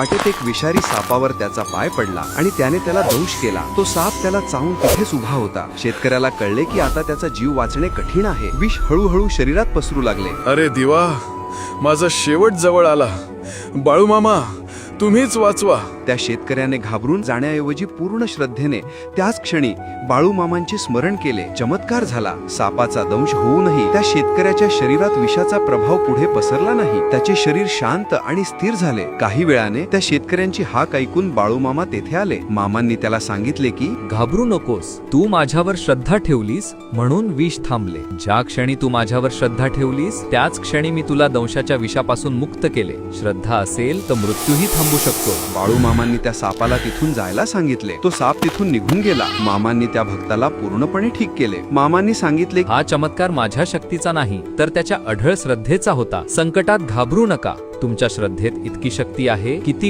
वाटेत एक विषारी सापावर त्याचा पाय पडला आणि त्याने त्याला दंश केला. तो साप त्याला चावून तिथेच उभा होता. शेतकऱ्याला कळले की आता त्याचा जीव वाचणे कठीण आहे. विष हळूहळू शरीरात पसरू लागले. अरे दिवा माझा शेवट जवळ आला. बाळू मामा तुम्हीच वाचवा. त्या शेतकऱ्याने घाबरून जाण्याऐवजी पूर्ण श्रद्धेने त्याच क्षणी बाळू मामांचे स्मरण केले. चमत्कार झाला. सापाचा दंश होऊनही त्या शेतकऱ्याच्या शरीरात विषाचा प्रभाव पुढे पसरला नाही. त्याचे शरीर शांत आणि स्थिर झाले. काही वेळाने त्या शेतकऱ्यांची हाक ऐकून बाळू मामा तेथे आले. मामांनी त्याला सांगितले की घाबरू नकोस. तू माझ्यावर श्रद्धा ठेवलीस म्हणून विष थांबले. ज्या क्षणी तू माझ्यावर श्रद्धा ठेवलीस त्याच क्षणी मी तुला दंशाच्या विषापासून मुक्त केले. श्रद्धा असेल तर मृत्यूही थांबू शकतो. बाळू मामांनी त्या सापाला तिथून जायला सांगितले. तो साप तिथून निघून गेला. मामांनी त्या भक्ताला पूर्णपणे ठीक केले. मामांनी सांगितले हा चमत्कार माझ्या शक्तीचा नाही तर त्याच्या अढळ श्रद्धेचा होता. संकटात घाबरू नका. तुमच्या श्रद्धेत इतकी शक्ती आहे की ती